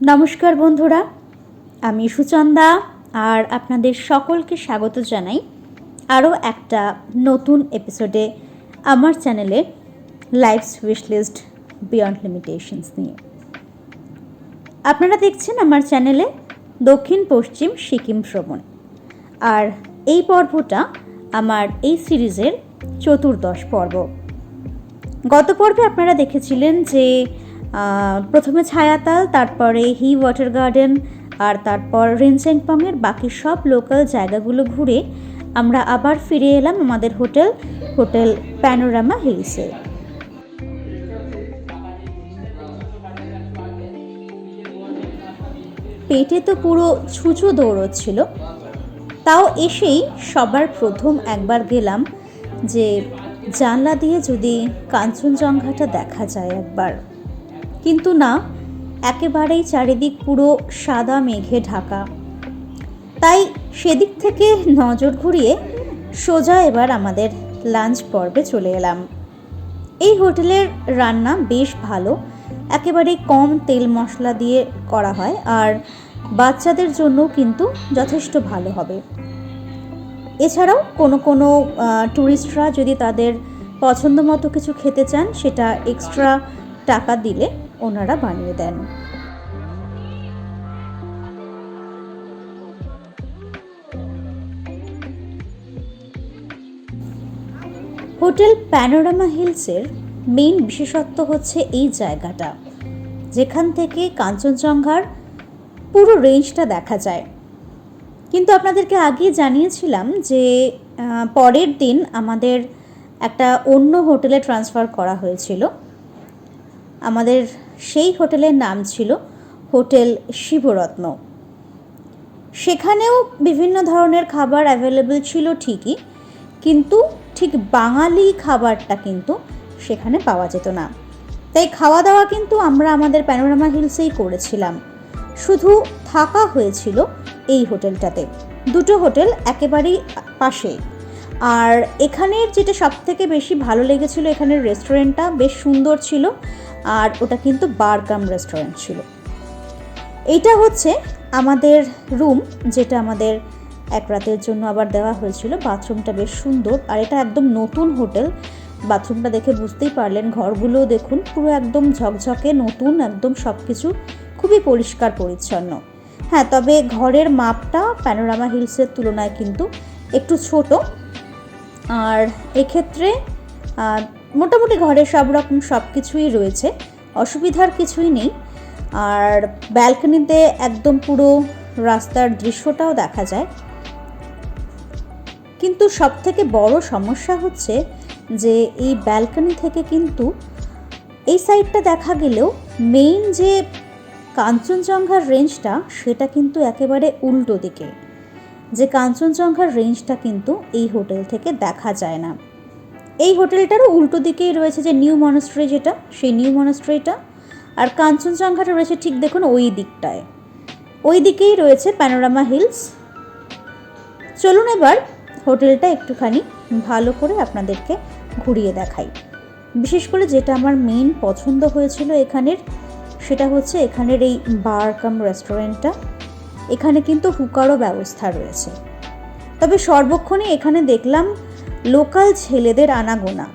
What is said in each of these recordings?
নমস্কার বন্ধুরা, আমি সুচন্দা আর আপনাদের সকলকে স্বাগত জানাই আরও একটা নতুন এপিসোডে আমার চ্যানেলে লাইফস উইশ বিয়ন্ড লিমিটেশনস নিয়ে। আপনারা দেখছেন আমার চ্যানেলে দক্ষিণ পশ্চিম সিকিম ভ্রমণ। আর এই পর্বটা আমার এই সিরিজের চতুর্দশ পর্ব। গত পর্বে আপনারা দেখেছিলেন যে প্রথমে ছায়াতাল, তারপরে হি ওয়াটার গার্ডেন আর তারপর রিনসেন্টপামের বাকি সব লোকাল জায়গাগুলো ঘুরে আমরা আবার ফিরে এলাম আমাদের হোটেল হোটেল প্যানোরামা হিলসে পেটে তো পুরো ছুঁচো দৌড়চ্ছিল তাও এসেই সবার প্রথম একবার গেলাম যে জানলা দিয়ে যদি কাঞ্চনজঙ্ঘাটা দেখা যায় একবার। কিন্তু না, একেবারেই চারিদিক পুরো সাদা মেঘে ঢাকা। তাই সেদিক থেকে নজর ঘুরিয়ে সোজা এবার আমাদের লাঞ্চ পর্বে চলে এলাম। এই হোটেলের রান্না বেশ ভালো একেবারে কম তেল মশলা দিয়ে করা হয় আর বাচ্চাদের জন্য কিন্তু যথেষ্ট ভালো হবে। এছাড়াও কোনো কোনো ট্যুরিস্টরা যদি তাদের পছন্দ মতো কিছু খেতে চান, সেটা এক্সট্রা টাকা দিলে ওনারা বানিয়ে দেন। হোটেল প্যানোরামা হিলসের মেইন বিশেষত্ব হচ্ছে এই জায়গাটা। যেখান থেকে কাঞ্চনজঙ্ঘার পুরো রেঞ্জটা দেখা যায়। কিন্তু আপনাদেরকে আগেই জানিয়েছিলাম যে পরের দিন আমাদের একটা অন্য হোটেলে ট্রান্সফার করা হয়েছিল। আমাদের সেই হোটেলের নাম ছিল হোটেল শিবরত্ন। সেখানেও বিভিন্ন ধরনের খাবার অ্যাভেলেবেল ছিল ঠিকই, কিন্তু ঠিক বাঙালি খাবারটা কিন্তু সেখানে পাওয়া যেত না। তাই খাওয়া দাওয়া কিন্তু আমরা আমাদের প্যানোরামা হিলসেই করেছিলাম। শুধু থাকা হয়েছিল এই হোটেলটাতে। দুটো হোটেল একেবারেই পাশে। আর এখানের যেটা সব থেকে বেশি ভালো লেগেছিল এখানের রেস্টুরেন্টটা বেশ সুন্দর ছিল। আর ওটা কিন্তু বার কাম রেস্টুরেন্ট ছিল। এইটা হচ্ছে আমাদের রুম, যেটা আমাদের এক রাতের জন্য আবার দেওয়া হয়েছিল। বাথরুমটা বেশ সুন্দর আর এটা একদম নতুন হোটেল। বাথরুমটা দেখে বুঝতেই পারলেন, ঘরগুলোও দেখুন, পুরো একদম ঝকঝকে, নতুন, একদম সব কিছু খুবই পরিষ্কার পরিচ্ছন্ন। হ্যাঁ তবে ঘরের মাপটা প্যানোরামা হিলসের তুলনায় কিন্তু একটু ছোট। আর এক্ষেত্রে মোটামুটি ঘরে সব রকম সব কিছুই রয়েছে। অসুবিধার কিছুই নেই। আর ব্যালকনিতে একদম পুরো রাস্তার দৃশ্যটাও দেখা যায়। কিন্তু সব থেকে বড় সমস্যা হচ্ছে যে এই ব্যালকনি থেকে কিন্তু এই সাইডটা দেখা গেলেও মেইন যে কাঞ্চনজঙ্ঘার রেঞ্জটা সেটা কিন্তু একেবারে উল্টো দিকে। যে কাঞ্চনজঙ্ঘার রেঞ্জটা কিন্তু এই হোটেল থেকে দেখা যায় না। এই হোটেলটারও উল্টো দিকেই রয়েছে যে নিউ মনস্ট্রি যেটা, সেই নিউ মনস্ট্রিটা। আর কাঞ্চনজঙ্ঘাটা রয়েছে ঠিক দেখুন ওই দিকটায়। ওই দিকেই রয়েছে প্যানোরামা হিলস চলুন এবার হোটেলটা একটুখানি ভালো করে আপনাদেরকে ঘুরিয়ে দেখাই। বিশেষ করে যেটা আমার মেন পছন্দ হয়েছিল এখানের, সেটা হচ্ছে এখানের এই বার কাম রেস্টুরেন্টটা এখানে কিন্তু হুকারও ব্যবস্থা রয়েছে। তবে সর্বক্ষণে এখানে দেখলাম লোকাল ছেলেদের আনাগোনা,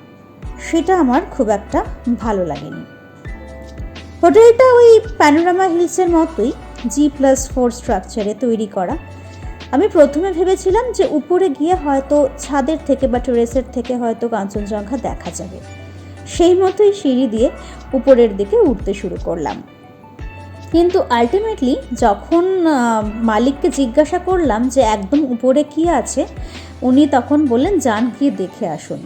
সেটা আমার খুব একটা ভালো লাগেনি। হোটেলটা ওই প্যানোরামা হিলসের মতোই জি প্লাস ফোর স্ট্রাকচারে তৈরি করা। আমি প্রথমে ভেবেছিলাম যে উপরে গিয়ে হয়তো ছাদের থেকে বা টেরেসের থেকে হয়তো কাঞ্চনজঙ্ঘা দেখা যাবে। সেই মতোই সিঁড়ি দিয়ে উপরের দিকে উঠতে শুরু করলাম। কিন্তু আলটিমেটলি যখন মালিককে জিজ্ঞাসা করলাম যে একদম উপরে কি আছে, উনি তখন বললেন, যান, গিয়ে দেখে আসুন।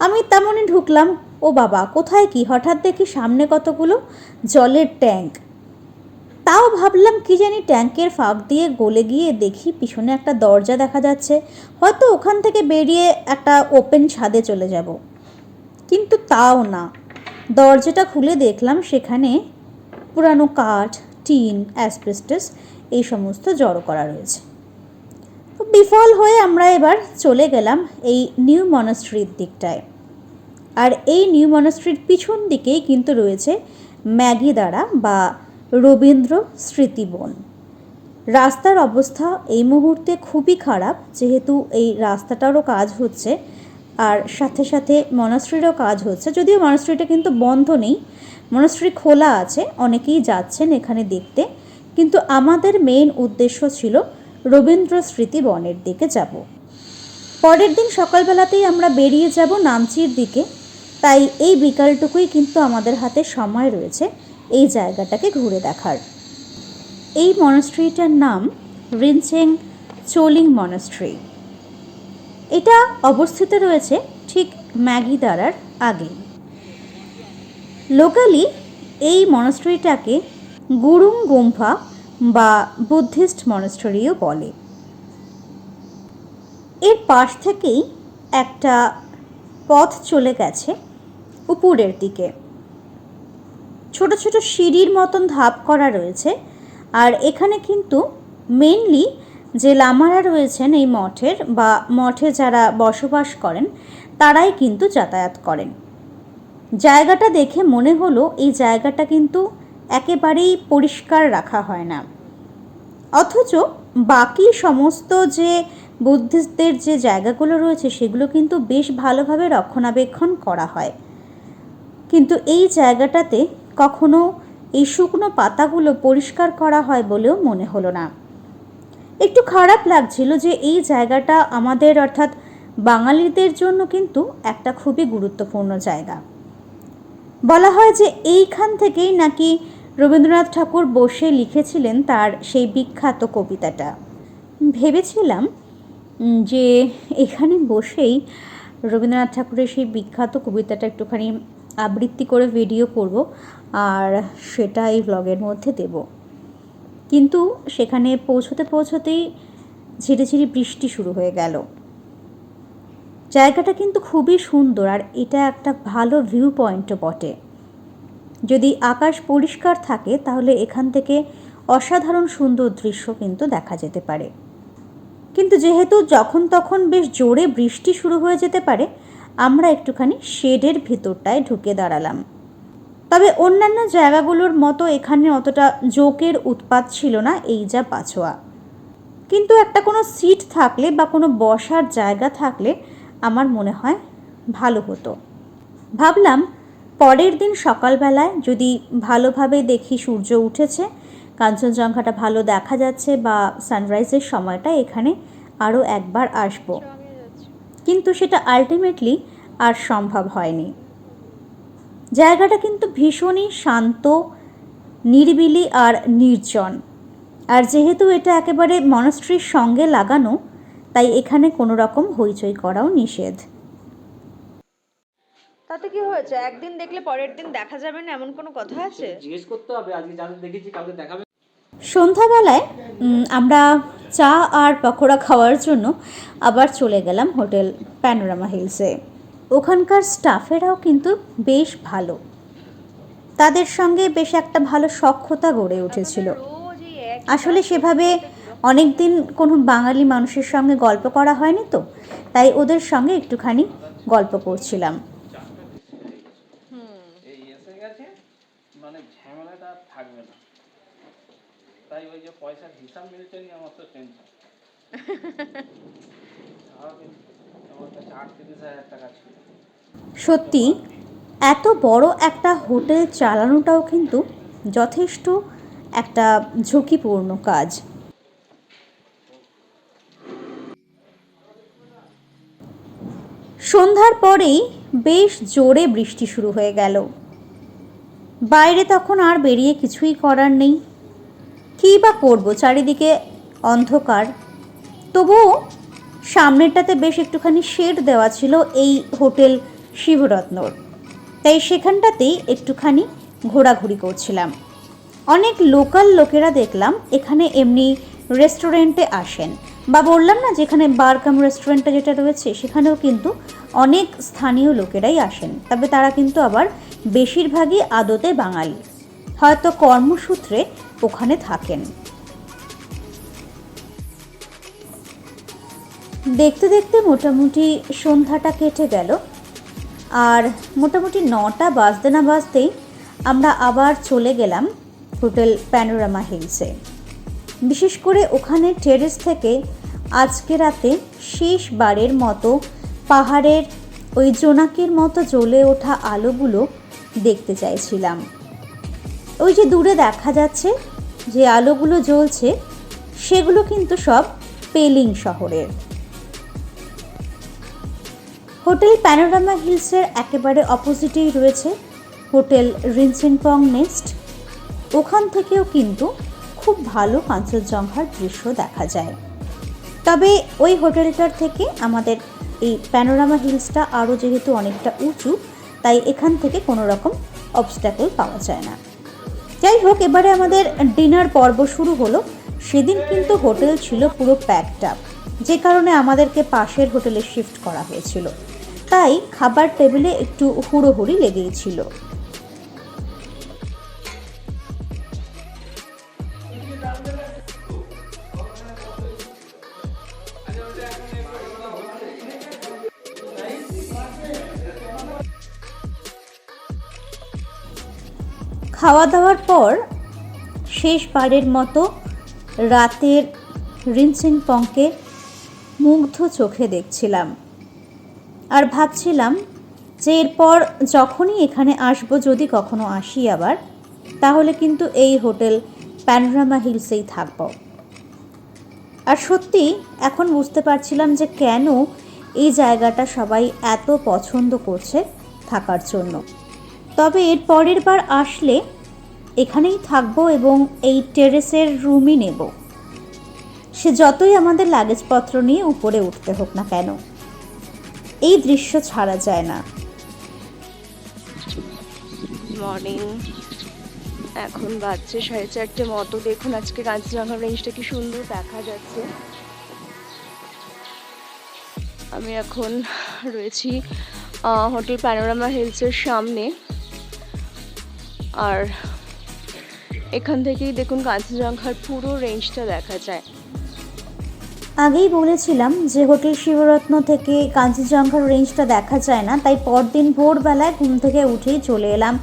আমি তেমনই ঢুকলাম, ও বাবা, কোথায় কি? হঠাৎ দেখি সামনে কতগুলো জলের ট্যাঙ্ক। তাও ভাবলাম, কি জানি ট্যাঙ্কের ফাঁক দিয়ে গলে গিয়ে দেখি পিছনে একটা দরজা দেখা যাচ্ছে। হয়তো ওখান থেকে বেরিয়ে একটা ওপেন ছাদে চলে যাব। কিন্তু তাও না। দরজাটা খুলে দেখলাম, সেখানে পুরানো কাঠ, টিন, অ্যাসবেস্টাস এই সমস্ত জড়ো করা রয়েছে। তো বিফল হয়ে আমরা এবার চলে গেলাম এই নিউ মনাস্ট্রির দিকটায়। আর এই নিউ মনাস্ট্রির পিছন দিকেই কিন্তু রয়েছে ম্যাগি দ্বারা বা রবীন্দ্র স্মৃতিবন রাস্তার অবস্থা এই মুহূর্তে খুবই খারাপ, যেহেতু এই রাস্তাটারও কাজ হচ্ছে আর সাথে সাথে মনাস্ট্রিরও কাজ হচ্ছে। যদিও মনাস্ট্রিটা কিন্তু বন্ধ নেই মনাস্ট্রি খোলা আছে, অনেকেই যাচ্ছেন এখানে দেখতে। কিন্তু আমাদের মেইন উদ্দেশ্য ছিল রবীন্দ্র স্মৃতি বনের দিকে যাব। পরের দিন সকালবেলাতেই আমরা বেরিয়ে যাব নামচির দিকে। তাই এই বিকালটুকুই কিন্তু আমাদের হাতে সময় রয়েছে এই জায়গাটাকে ঘুরে দেখার। এই মনাস্ট্রিটার নাম রিনচেং চোলিং মনাস্ট্রি এটা অবস্থিত রয়েছে ঠিক ম্যাগিদারার আগেই লোকালি এই মনাস্ট্রিটাকে গুরুং গুম্ফা বা বুদ্ধিস্ট মনাস্ট্রিও বলে। এর পাশ থেকেই একটা পথ চলে গেছে উপরের দিকে। ছোট ছোট সিঁড়ির মতন ধাপ করা রয়েছে আর এখানে কিন্তু মেনলি যে লামারা রয়েছেন এই মঠের বা মঠে যারা বসবাস করেন, তারাই কিন্তু যাতায়াত করেন। জায়গাটা দেখে মনে হলো এই জায়গাটা কিন্তু একেবারেই পরিষ্কার রাখা হয় না। অথচ বাকি সমস্ত যে বুদ্ধিস্টদের যে জায়গাগুলো রয়েছে, সেগুলো কিন্তু বেশ ভালোভাবে রক্ষণাবেক্ষণ করা হয়। কিন্তু এই জায়গাটাতে কখনো এই শুকনো পাতাগুলো পরিষ্কার করা হয় বলেও মনে হলো না। একটু খারাপ লাগছিল যে এই জায়গাটা আমাদের অর্থাৎ বাঙালিদের জন্য কিন্তু একটা খুবই গুরুত্বপূর্ণ জায়গা। বলা হয় যে এইখান থেকেই নাকি রবীন্দ্রনাথ ঠাকুর বসে লিখেছিলেন তার সেই বিখ্যাত কবিতাটা। ভেবেছিলাম যে এখানে বসেই রবীন্দ্রনাথ ঠাকুরের সেই বিখ্যাত কবিতাটা একটুখানি আবৃত্তি করে ভিডিও করব আর সেটা এই ব্লগের মধ্যে দেব। কিন্তু সেখানে পৌঁছতে পৌঁছতেই ঝিরিঝিরি বৃষ্টি শুরু হয়ে গেল। জায়গাটা কিন্তু খুবই সুন্দর আর এটা একটা ভালো ভিউ পয়েন্টও বটে। যদি আকাশ পরিষ্কার থাকে তাহলে এখান থেকে অসাধারণ সুন্দর দৃশ্য কিন্তু দেখা যেতে পারে। কিন্তু যেহেতু যখন তখন বেশ জোরে বৃষ্টি শুরু হয়ে যেতে পারে, আমরা একটুখানি শেডের ভিতরটায় ঢুকে দাঁড়ালাম। তবে অন্যান্য জায়গাগুলোর মতো এখানে অতটা জোকের উৎপাত ছিল না এই যা পাছোয়া। কিন্তু একটা কোনো সিট থাকলে বা কোনো বসার জায়গা থাকলে আমার মনে হয় ভালো হতো। ভাবলাম পরের দিন সকালবেলায় যদি ভালোভাবে দেখি সূর্য উঠেছে, কাঞ্চনজঙ্ঘাটা ভালো দেখা যাচ্ছে বা সানরাইজের সময়টা এখানে আরও একবার আসব। কিন্তু সেটা আলটিমেটলি আর সম্ভব হয়নি। জায়গাটা কিন্তু ভীষণই শান্ত নিরিবিলি আর নির্জন। আর যেহেতু এটা একেবারে মনস্ট্রির সঙ্গে লাগানো তাই এখানে কোনো রকম হইচই করাও নিষেধ। তাতে কি হয়েছে? একদিন দেখলে পরের দিন দেখা যাবে না এমন কোনো কথা আছে? জিজ্ঞেস করতে হবে আজকে যাদের দেখেছি কাউকে দেখাবে। সন্ধ্যাবেলায় আমরা চা আর পকোড়া খাওয়ার জন্য আবার চলে গেলাম হোটেল প্যানোরামা হিলসে। ওখানকার স্টাফেরাও কিন্তু বেশ ভালো। তাদের সঙ্গে বেশ একটা ভালো সখ্যতা গড়ে উঠেছিল। আসলে সেভাবে অনেক দিন কোনো বাঙালি মানুষের সঙ্গে গল্প করা হয়নি তো তাই ওদের সঙ্গে একটুখানি গল্প করছিলাম। মানে ঝামেলাটা থাকবে না। তাই ওই যে পয়সার হিসাব আমার তো টেনশন আমার কাছে আটত্রিশ হাজার টাকা ছিল সত্যি, এত বড় একটা হোটেল চালানোটাও কিন্তু যথেষ্ট একটা ঝুঁকিপূর্ণ কাজ। সন্ধ্যার পরেই বেশ জোরে বৃষ্টি শুরু হয়ে গেল। বাইরে তখন আর বেরিয়ে কিছুই করার নেই। কী বা করব, চারিদিকে অন্ধকার। তবুও সামনেরটাতে বেশ একটুখানি শেড দেওয়া ছিল এই হোটেল শিবরত্নর তাই সেখানটাতেই একটুখানি ঘোরাঘুরি করছিলাম। অনেক লোকাল লোকেরা দেখলাম এখানে এমনি রেস্টুরেন্টে আসেন। বা বললাম না যেখানে বারকাম রেস্টুরেন্টটা যেটা রয়েছে, সেখানেও কিন্তু অনেক স্থানীয় লোকেরাই আসেন। তবে তারা কিন্তু আবার বেশিরভাগই আদতে বাঙালি। হয়তো কর্মসূত্রে ওখানে থাকেন। দেখতে দেখতে মোটামুটি সন্ধ্যাটা কেটে গেল। আর মোটামুটি নটা বাজতে না বাজতেই আমরা আবার চলে গেলাম হোটেল প্যানোরামা হিলসে। বিশেষ করে ওখানে টেরেস থেকে আজকে রাতে শেষবারের মতো পাহাড়ের ওই জোনাকের মতো জ্বলে ওঠা আলোগুলো দেখতে চাইছিলাম। ওই যে দূরে দেখা যাচ্ছে যে আলোগুলো জ্বলছে, সেগুলো কিন্তু সব পেলিং শহরের। হোটেল প্যানোরামা হিলসের একেবারে অপোজিটেই রয়েছে হোটেল রিনসেনপং নেস্ট। ওখান থেকেও কিন্তু খুব ভালো কাঞ্চনজঙ্ঘার দৃশ্য দেখা যায়। তবে ওই হোটেলটার থেকে আমাদের এই প্যানোরামা হিলসটা আরও যেহেতু অনেকটা উঁচু, তাই এখান থেকে কোনো রকম অবস্ট্যাকল পাওয়া যায় না। যাই হোক, এবারে আমাদের ডিনার পর্ব শুরু হলো। সেদিন কিন্তু হোটেল ছিল পুরো প্যাকড আপ যে কারণে আমাদেরকে পাশের হোটেলে শিফট করা হয়েছিল। তাই খাবার টেবিলে একটু হুড়োহুড়ি লেগেই ছিল। খাওয়া দাওয়ার পর শেষবারের মতো রাতের রিনসিং পংকে মুগ্ধ চোখে দেখছিলাম। আর ভাবছিলাম যে এরপর যখনই এখানে আসব, যদি কখনো আসি আবার, তাহলে কিন্তু এই হোটেল প্যানোরামা হিলসেই থাকব। আর সত্যি, এখন বুঝতে পারছিলাম যে কেন এই জায়গাটা সবাই এত পছন্দ করছে থাকার জন্য। তবে এর পরের বার আসলে এখানেই থাকব এবং এই টেরেসের রুমই নেব। সে যতই আমাদের লাগেজপত্র নিয়ে উপরে উঠতে হোক না কেন। এই দৃশ্য ছাড়া যায় না। মর্নিং এখন বাজছে সাড়ে চারটে মতো। দেখুন আজকে কাঞ্চনজঙ্ঘা রেঞ্জটা কি সুন্দর দেখা যাচ্ছে। আমি এখন রয়েছি হোটেল প্যানোরামা হিলসের সামনে। আর এখান থেকেই দেখুন কাঞ্চনজঙ্ঘার পুরো রেঞ্জটা দেখা যায়। আগেই বলেছিলাম যে হোটেল শিবরত্ন থেকে কাঞ্চনজঙ্ঘার রেঞ্জটা দেখা যায় না, তাই পরদিন ভোরবেলায় ঘুম থেকে উঠেই চলে এলাম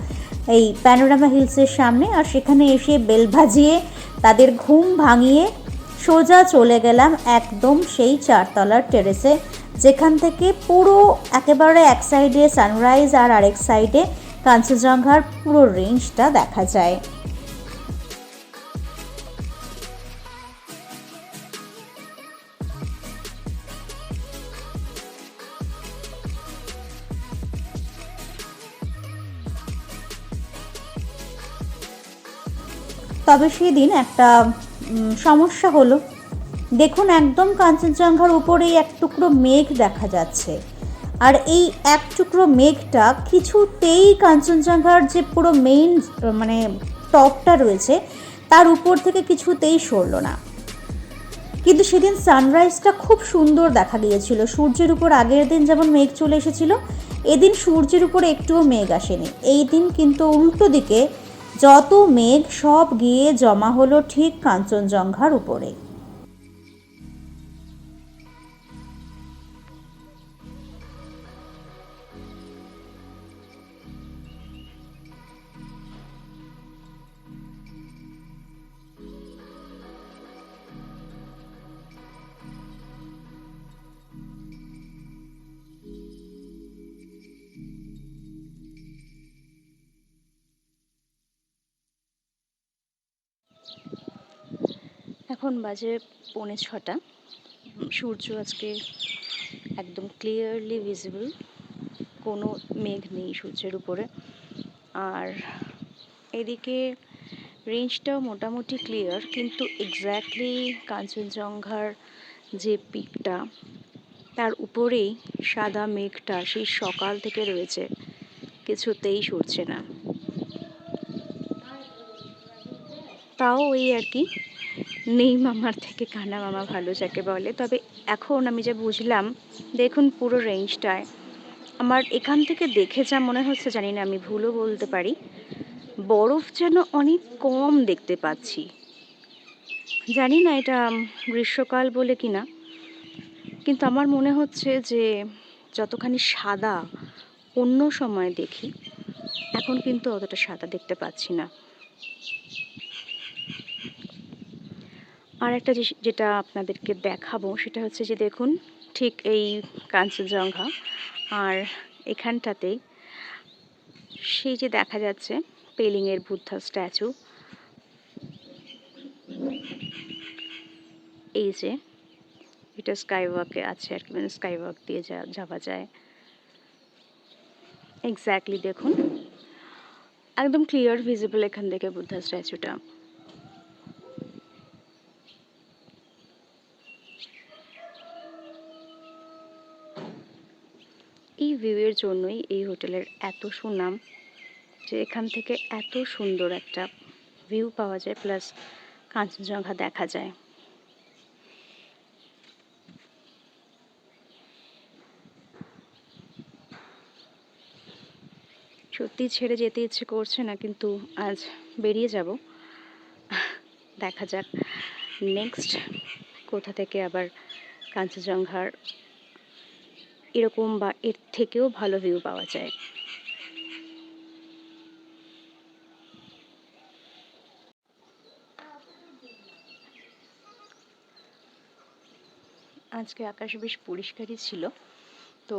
এই প্যানোরামা হিলসের সামনে। আর সেখানে এসে বেল ভাজিয়ে তাদের ঘুম ভাঙিয়ে সোজা চলে গেলাম একদম সেই চারতলার টেরেসে যেখান থেকে পুরো একেবারে এক সাইডে সানরাইজ আর আরেক সাইডে কাঞ্চনজঙ্ঘার পুরো রেঞ্জটা দেখা যায়। তবে সেদিন একটা সমস্যা হলো। দেখুন, একদম কাঞ্চনজঙ্ঘার উপরেই এক টুকরো মেঘ দেখা যাচ্ছে। আর এই এক টুকরো মেঘটা কিছুতেই কাঞ্চনজঙ্ঘার যে পুরো মেইন মানে টপটা রয়েছে, তার উপর থেকে কিছুতেই সরল না। কিন্তু সেদিন সানরাইজটা খুব সুন্দর দেখা গিয়েছিল। সূর্যের উপর আগের দিন যেমন মেঘ চলে এসেছিল, এদিন সূর্যের উপর একটুও মেঘ আসেনি। এই দিন কিন্তু উল্টো দিকে যত মেঘ সব গিয়ে জমা হলো ঠিক কাঞ্চনজঙ্ঘার উপরে। এখন বাজে পৌনে ছটা। সূর্য আজকে একদম ক্লিয়ারলি ভিজিবল কোনো মেঘ নেই সূর্যের উপরে। আর এদিকে রেঞ্জটাও মোটামুটি ক্লিয়ার কিন্তু এক্স্যাক্টলি কাঞ্চনজঙ্ঘার যে পিকটা তার উপরেই সাদা মেঘটা সেই সকাল থেকে রয়েছে। কিছুতেই সরছে না। তাও ওই আর কি। নেই মামার থেকে কানা মামা ভালো যাকে বলে। তবে এখন আমি যা বুঝলাম, দেখুন পুরো রেঞ্জটায় আমার এখান থেকে দেখে যা মনে হচ্ছে, জানি না আমি ভুলও বলতে পারি, বরফ যেন অনেক কম দেখতে পাচ্ছি। জানি না এটা গ্রীষ্মকাল বলে কি না কিন্তু আমার মনে হচ্ছে যে যতখানি সাদা অন্য সময় দেখি, এখন কিন্তু অতটা সাদা দেখতে পাচ্ছি না। আর একটা যেটা আপনাদেরকে দেখাবো, সেটা হচ্ছে যে দেখুন, ঠিক এই কাঞ্চনজঙ্ঘা আর এখানটাতেই সেই যে দেখা যাচ্ছে, পেলিংয়ের বুদ্ধা স্ট্যাচু। এই যে, এটা স্কাই ওয়াকে আছে আর কি মানে স্কাই ওয়াক দিয়ে যাওয়া যায়। এক্স্যাক্টলি দেখুন। একদম ক্লিয়ার ভিজিবল এখান থেকে বুদ্ধা স্ট্যাচুটা। ভিউয়ের জন্যই এই হোটেলের এত সুনাম যে এখান থেকে এত সুন্দর একটা ভিউ পাওয়া যায় প্লাস কাঞ্চনজঙ্ঘা দেখা যায়। সত্যি ছেড়ে যেতে ইচ্ছে করছে না, কিন্তু আজ বেরিয়ে যাব। দেখা যাক নেক্সট কোথা থেকে আবার কাঞ্চনজঙ্ঘার এরকম বা এর থেকেও ভালো ভিউ পাওয়া যায়। আজকে আকাশ বেশ পরিষ্কারই ছিল, তো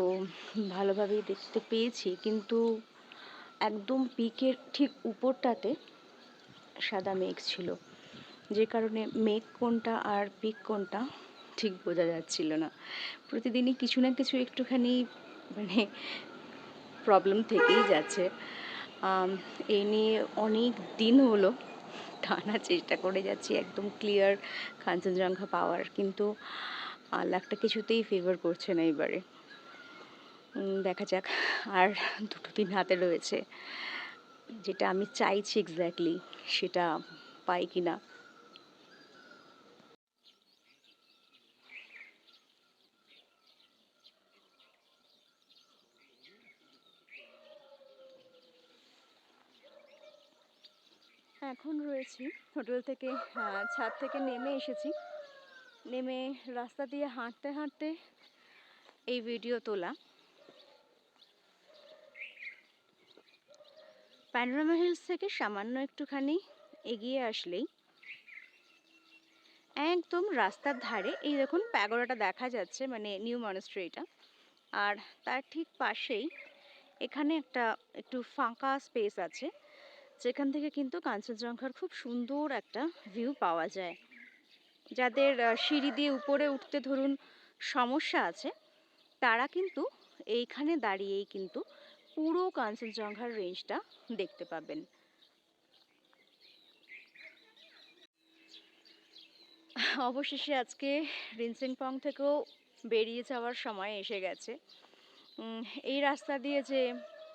ভালোভাবেই দেখতে পেয়েছি, কিন্তু একদম পিকের ঠিক উপরটাতে সাদা মেঘ ছিল। যে কারণে মেঘ কোনটা আর পিক কোনটা ঠিক বোঝা যাচ্ছিল না। প্রতিদিনই কিছু না কিছু একটুখানি মানে প্রবলেম থেকেই যাচ্ছে। এই নিয়ে অনেক দিন হলো টানা চেষ্টা করে যাচ্ছি একদম ক্লিয়ার কাঞ্চনজঙ্ঘা পাওয়ার। কিন্তু লাখটা কিছুতেই ফেভার করছে না এবারে। দেখা যাক আর দুটো দিন হাতে রয়েছে। যেটা আমি চাইছি এক্স্যাক্টলি সেটা পাই কি না এখন রয়েছি। হোটেল থেকে ছাদ থেকে নেমে এসেছি। নেমে রাস্তা দিয়ে হাঁটতে হাঁটতে এই ভিডিও তোলা। প্যানোরামা হিলস থেকে সামান্য একটুখানি এগিয়ে আসলেই একদম রাস্তার ধারে, এই দেখুন প্যাগোডাটা দেখা যাচ্ছে মানে নিউ মনস্ট্রিটা। আর তার ঠিক পাশেই এখানে একটা একটু ফাঁকা স্পেস আছে। যেখান থেকে কিন্তু কাঞ্চনজঙ্ঘার খুব সুন্দর একটা ভিউ পাওয়া যায়। যাদের সিঁড়ি দিয়ে উপরে উঠতে ধরুন সমস্যা আছে, তারা কিন্তু এইখানে দাঁড়িয়েই কিন্তু পুরো কাঞ্চনজঙ্ঘার রেঞ্জটা দেখতে পাবেন। অবশেষে আজকে রিনসেনপং থেকেও বেরিয়ে যাওয়ার সময় এসে গেছে। এই রাস্তা দিয়ে যে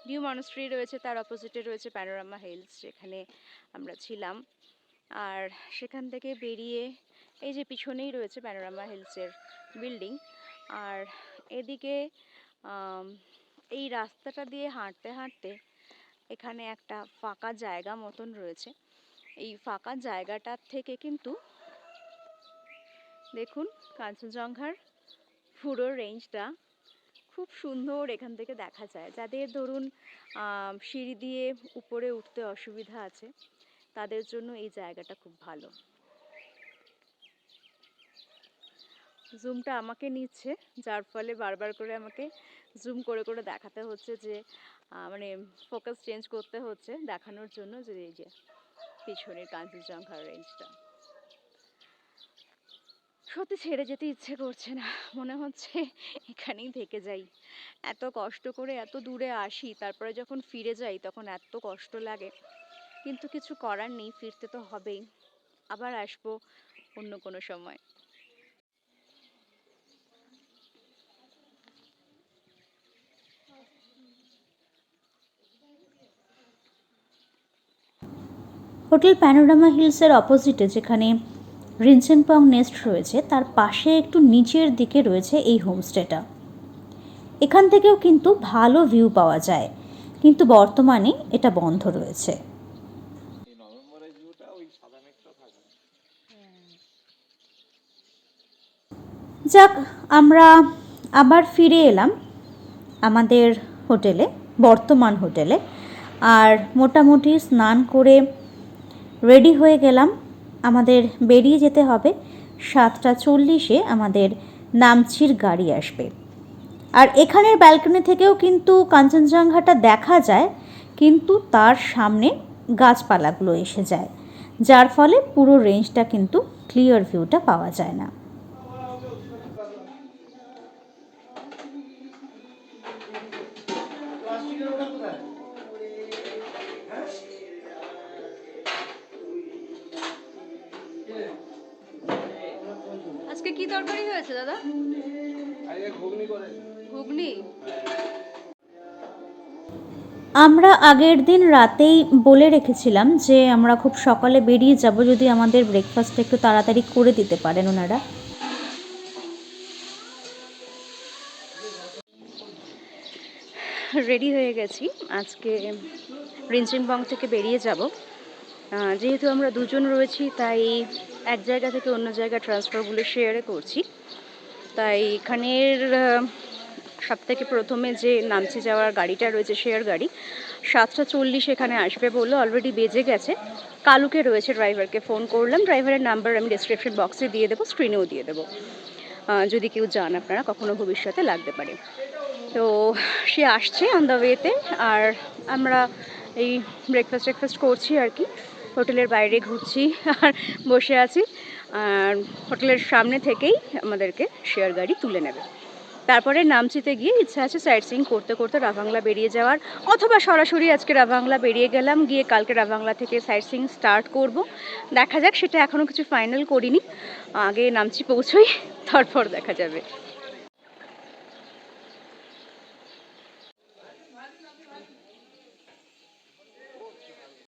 নিউ মনস্ট্রি রয়েছে, তার অপোজিটে রয়েছে প্যানোরামা হিলস যেখানে আমরা ছিলাম। আর সেখান থেকে বেরিয়ে এই যে পিছনেই রয়েছে প্যানোরামা হিলসের বিল্ডিং আর এদিকে এই রাস্তাটা দিয়ে হাঁটতে হাঁটতে এখানে একটা ফাঁকা জায়গা মতন রয়েছে। এই ফাঁকা জায়গাটার থেকে কিন্তু দেখুন কাঞ্চনজঙ্ঘার পুরো রেঞ্জটা খুব সুন্দর এখান থেকে দেখা যায়। যাদের ধরুন সিঁড়ি দিয়ে উপরে উঠতে অসুবিধা আছে, তাদের জন্য এই জায়গাটা খুব ভালো। জুমটা আমাকে নিচ্ছে, যার ফলে বারবার করে আমাকে জুম করে করে দেখাতে হচ্ছে যে মানে ফোকাস চেঞ্জ করতে হচ্ছে দেখানোর জন্য যে, এই যে পিছনের কাঞ্চনজঙ্ঘার রেঞ্জটা সত্যি ছেড়ে যেতে ইচ্ছে করছে না। মনে হচ্ছে এখানেই থেকে যাই। এত কষ্ট করে এত দূরে আসি, তারপরে যখন ফিরে যাই তখন এত কষ্ট লাগে। কিন্তু কিছু করার নেই, ফিরতে তো হবেই। আবার আসব অন্য কোনো সময়। হোটেল প্যানোরামা হিলসের অপোজিটে, যেখানে রিনসেনপং নেস্ট রয়েছে, তার পাশে একটু নিচের দিকে রয়েছে এই হোমস্টেটা। এখান থেকেও কিন্তু ভালো ভিউ পাওয়া যায়, কিন্তু বর্তমানে এটা বন্ধ রয়েছে। যাক, আমরা আবার ফিরে এলাম আমাদের হোটেলে, বর্তমান হোটেলে, আর মোটামুটি স্নান করে রেডি হয়ে গেলাম। আমাদের বেরিয়ে যেতে হবে। সাতটা চল্লিশে আমাদের নামচির গাড়ি আসবে। আর এখানের ব্যালকনি থেকেও কিন্তু কাঞ্চনজঙ্ঘাটা দেখা যায়, কিন্তু তার সামনে গাছপালাগুলো এসে যায়, যার ফলে পুরো রেঞ্জটা কিন্তু ক্লিয়ার ভিউটা পাওয়া যায় না। কি হয়েছে দাদা? ঘুগনি ঘুগনি? আমরা আগের দিন রাতেই বলে রেখেছিলাম যে আমরা খুব সকালে বেরিয়ে যাব যদি আমাদের ব্রেকফাস্ট একটু তাড়াতাড়ি করে দিতে পারেন ওনারা। রেডি হয়ে গেছি। আজকে রিঞ্জিনবং থেকে বেরিয়ে যাব। যেহেতু আমরা দুজন রয়েছি, তাই এক জায়গা থেকে অন্য জায়গা ট্রান্সফারগুলো শেয়ারে করছি। তাই এখানের সব থেকে প্রথমে যে নামচি যাওয়ার গাড়িটা রয়েছে শেয়ার গাড়ি, সাতটা চল্লিশ এখানে আসবে বলল অলরেডি বেজে গেছে। কালুকে রয়েছে ড্রাইভারকে ফোন করলাম ড্রাইভারের নাম্বার আমি ডিসক্রিপশন বক্সে দিয়ে দেবো স্ক্রিনেও দিয়ে দেবো। যদি কেউ যান আপনারা, কখনো ভবিষ্যতে লাগতে পারে। তো সে আসছে অন দ্য ওয়েতে আর আমরা এই ব্রেকফাস্ট টেকফাস্ট করছি আর কি। হোটেলের বাইরে ঘুরছি আর বসে আছি। আর হোটেলের সামনে থেকেই আমাদেরকে শেয়ার গাড়ি তুলে নেবে। তারপরে নামচিতে গিয়ে ইচ্ছা আছে সাইট সিং করতে করতে রাভাংলা বেরিয়ে যাওয়ার। অথবা সরাসরি আজকে রাভাংলা বেরিয়ে গেলাম, গিয়ে কালকে রাভাংলা থেকে সাইট সিং স্টার্ট করব। দেখা যাক, সেটা এখনও কিছু ফাইনাল করিনি। আগে নামচি পৌঁছোই, তারপর দেখা যাবে।